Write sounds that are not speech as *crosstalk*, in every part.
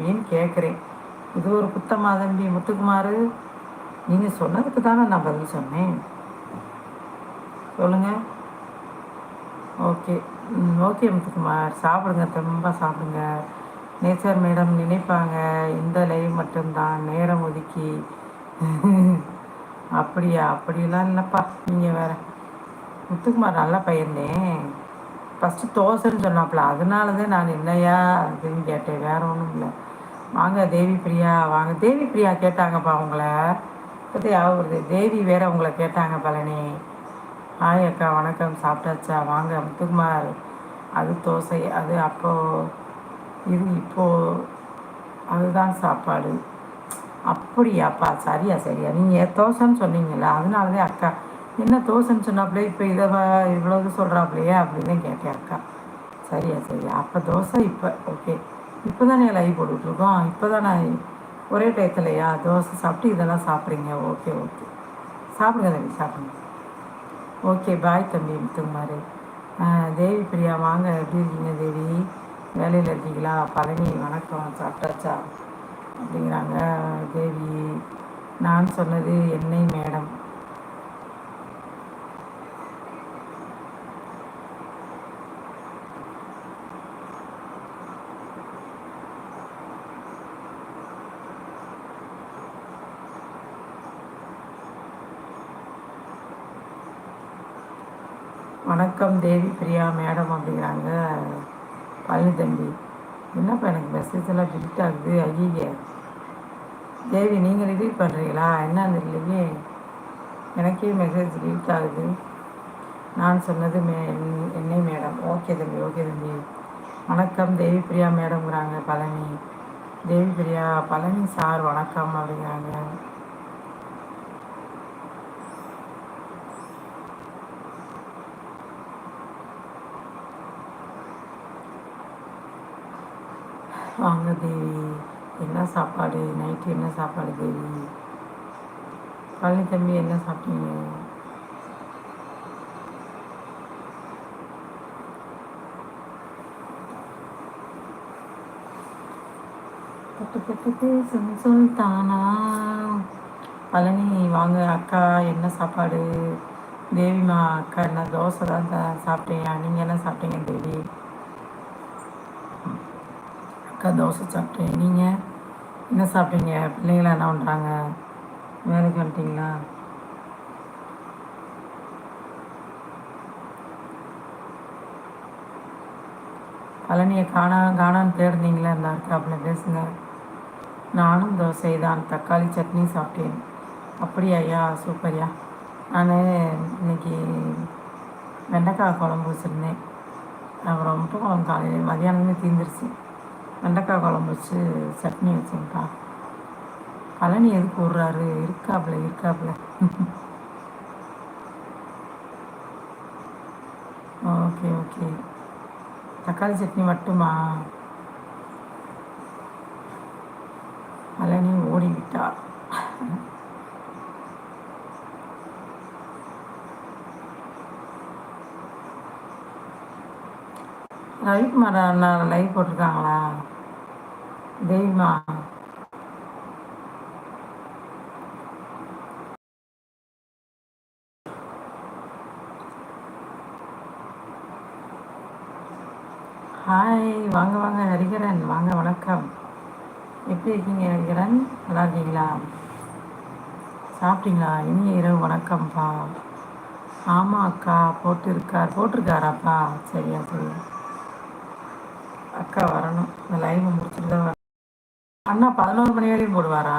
அப்படின்னு கேட்குறேன்? இது ஒரு புத்தமா தம்பி முத்துக்குமார். நீங்கள் சொன்னதுக்கு தானே நான் பதில் சொன்னேன். சொல்லுங்கள் ஓகே. ஓகே முத்துக்குமார். சாப்பிடுங்க ரொம்ப சாப்பிடுங்க. நேச்சர் மேடம் நினைப்பாங்க. இந்த லைவ் மட்டும்தான். நேரம் ஒதுக்கி. *laughs* அப்படியா? அப்படிலாம் இல்லைப்பா. நீங்கள் வேற. முத்துக்குமார் நல்ல பையன்தேன் ஃபஸ்ட்டு தோசைன்னு சொன்னாப்புல அதனால தான் நான் என்னையா அப்படின்னு கேட்டேன். வேற ஒன்றும் இல்லை. வாங்க தேவி பிரியா வாங்க. தேவி பிரியா கேட்டாங்கப்பா உங்களை. பற்றி ஆகுறது தேவி வேற உங்களை கேட்டாங்க பழனி. ஹாய் அக்கா வணக்கம். சாப்பிட்டாச்சா? வாங்க முத்துக்குமார். அது தோசை அது அப்போது இது இப்போது அதுதான் சாப்பாடு. அப்படியாப்பா சரியா சரியா. நீங்கள் தோசைன்னு சொன்னீங்கல்ல அதனால தான் அக்கா என்ன தோசைன்னு சொன்னாப்புலே இப்போ இதை இவ்வளோது சொல்கிறாப்புலையே அப்படின்னு கேட்டேன் அக்கா. சரியா சரியா. அப்போ தோசை இப்போ ஓகே இப்போ தானே லைவ் போட்டுட்ருக்கோம். இப்போ தானே ஒரே டயத்துலையா? தோசை சாப்பிட்டு இதெல்லாம் சாப்பிட்றீங்க. Okay okay. சாப்பிடுங்க தம்பி சாப்பிடுங்க. ஓகே பாய் தம்பி முத்துக்குமார் தேவி பிரியா வாங்க. எப்படி இருக்கீங்க தேவி? வேலையில் இருக்கீங்களா? பழனி வணக்கம். சாப்பிட்டாச்சா? அப்படிங்கிறாங்க. தேவி நான் சொன்னது என்னை மேடம். வணக்கம் தேவி பிரியா மேடம் அப்படிங்கிறாங்க. பழனி தம்பி. என்னப்பா எனக்கு மெசேஜ் எல்லாம் டிலிட் ஆகுது? ஐயே தேவி நீங்கள் ரிலீட் பண்ணுறீங்களா என்னன்னு இல்லையே எனக்கே மெசேஜ் டிலீட் ஆகுது. நான் சொன்னது மே என்னை மேடம். ஓகே தம்பி ஓகே தம்பி. வணக்கம் தேவி பிரியா மேடம்ங்கிறாங்க பழனி. தேவி பிரியா பழனி சார் வணக்கம் அப்படிங்கிறாங்க. வாங்க தேவி. என்ன சாப்பாடு? நைட்டு என்ன சாப்பாடு தேவி? பழனி தம்பி என்ன சாப்பிட்டீங்க? பட்டு பட்டு பேசும் சொல்தானா பழனி வாங்க அக்கா என்ன சாப்பாடு? தேவிமா அக்கா என்ன தோசை தான் சாப்பிட்டீங்க நீங்கள் என்ன சாப்பிட்டீங்க தேவி? அக்கா தோசை சாப்பிட்டேன். நீங்கள் என்ன சாப்பிட்டீங்க? பிள்ளைங்களாம் என்ன பண்ணுறாங்க வேலைக்கு வந்துட்டிங்களா? பழனியை காணா காணான்னு தேடுனீங்களா இந்த இருக்காப்புல பேசுங்க. நானும் தோசை தான் தக்காளி சட்னி சாப்பிட்டேன். அப்படியா ஐயா? சூப்பர்யா. நான் இன்னைக்கு வெண்டைக்காய் குழம்பு வச்சுருந்தேன். அப்புறம் முட்டை குழம்பு காலையில் மதியானமே தீர்ந்துருச்சு வெண்டைக்காய் குழம்பு வச்சு சட்னி வச்சுங்கப்பா பழனி எதுக்கு விட்றாரு? இருக்காப்புல இருக்காப்புல. Okay okay. தக்காளி சட்னி மட்டுமா? பழனி ஓடிவிட்டார் ரவிக்குமார் அண்ணா லைவ் போட்டிருக்காங்களா? தெய்மா ஹாய் வாங்க வாங்க ஹரிகரன். வாங்க வணக்கம். எப்படி இருக்கீங்க ஹரிகரன்? நல்லா இருக்கீங்களா? சாப்பிட்டீங்களா? இனிய இரவு வணக்கம்ப்பா. ஆமாம் அக்கா போட்டிருக்கார். போட்டிருக்காராப்பா? சரியா சரியா. அக்கா வரணும். இந்த லைவ் முடிச்சுட்டு தான் அண்ணா பதினோரு மணி வரையும் போடுவாரா?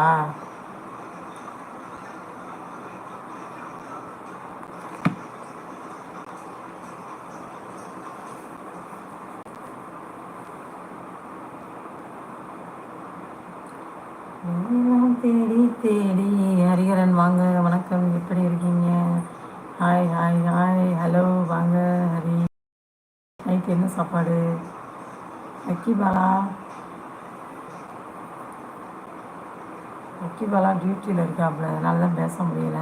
தேடி தேடி ஹரிகரன் வாங்க வணக்கம். எப்படி இருக்கீங்க? ஹாய் ஹாய் ஹாய் ஹலோ வாங்க ஹரி. நைட் என்ன சாப்பாடு? அக்கி பாலா? அக்கிபாலா டியூட்டியில் இருக்காப்புல அதனால தான் பேச முடியல.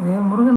இது முருகன்